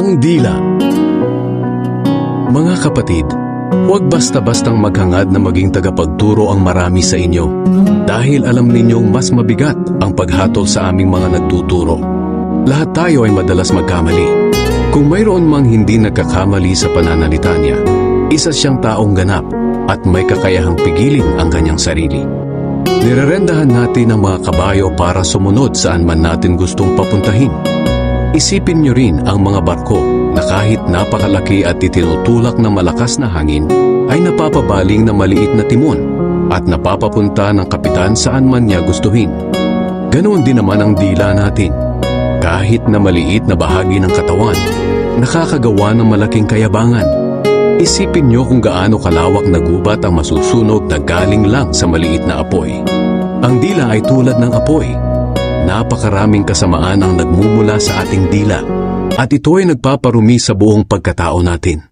Ang dila. Mga kapatid, huwag basta-bastang maghangad na maging tagapagturo ang marami sa inyo dahil alam ninyong mas mabigat ang paghatol sa aming mga nagtuturo. Lahat tayo ay madalas magkamali. Kung mayroon mang hindi nagkakamali sa pananalita niya, isa siyang taong ganap at may kakayahang pigilin ang kanyang sarili. Nirerendahan natin ang mga kabayo para sumunod saan man natin gustong papuntahin. Isipin niyo rin ang mga barko na kahit napakalaki at itinutulak ng malakas na hangin, ay napapabaling na maliit na timon at napapapunta ng kapitan saan man niya gustuhin. Ganoon din naman ang dila natin. Kahit na maliit na bahagi ng katawan, nakakagawa ng malaking kayabangan. Isipin niyo kung gaano kalawak na gubat ang masusunog na galing lang sa maliit na apoy. Ang dila ay tulad ng apoy. Napakaraming kasamaan ang nagmumula sa ating dila at ito ay nagpaparumi sa buong pagkatao natin.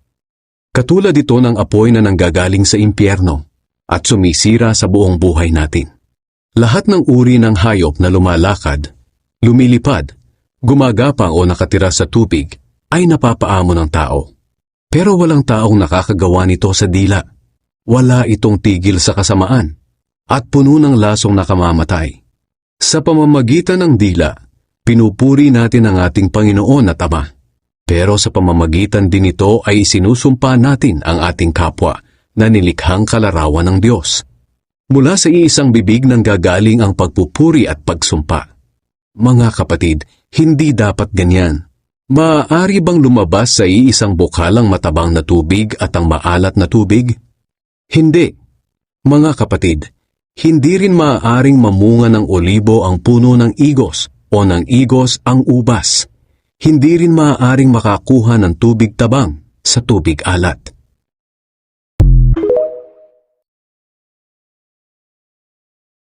Katulad ito ng apoy na nanggagaling sa impyerno at sumisira sa buong buhay natin. Lahat ng uri ng hayop na lumalakad, lumilipad, gumagapang o nakatira sa tubig ay napapaamo ng tao. Pero walang taong nakakagawa nito sa dila. Wala itong tigil sa kasamaan at puno ng lasong nakamamatay. Sa pamamagitan ng dila, pinupuri natin ang ating Panginoon at Ama. Pero sa pamamagitan din ito ay sinusumpa natin ang ating kapwa na nilikhang kalarawan ng Diyos. Mula sa iisang bibig nang gagaling ang pagpupuri at pagsumpa. Mga kapatid, hindi dapat ganyan. Maaari bang lumabas sa iisang bukalang matabang na tubig at ang maalat na tubig? Hindi. Mga kapatid, hindi rin maaaring mamunga ng olibo ang puno ng igos o ng igos ang ubas. Hindi rin maaaring makakuha ng tubig tabang sa tubig alat.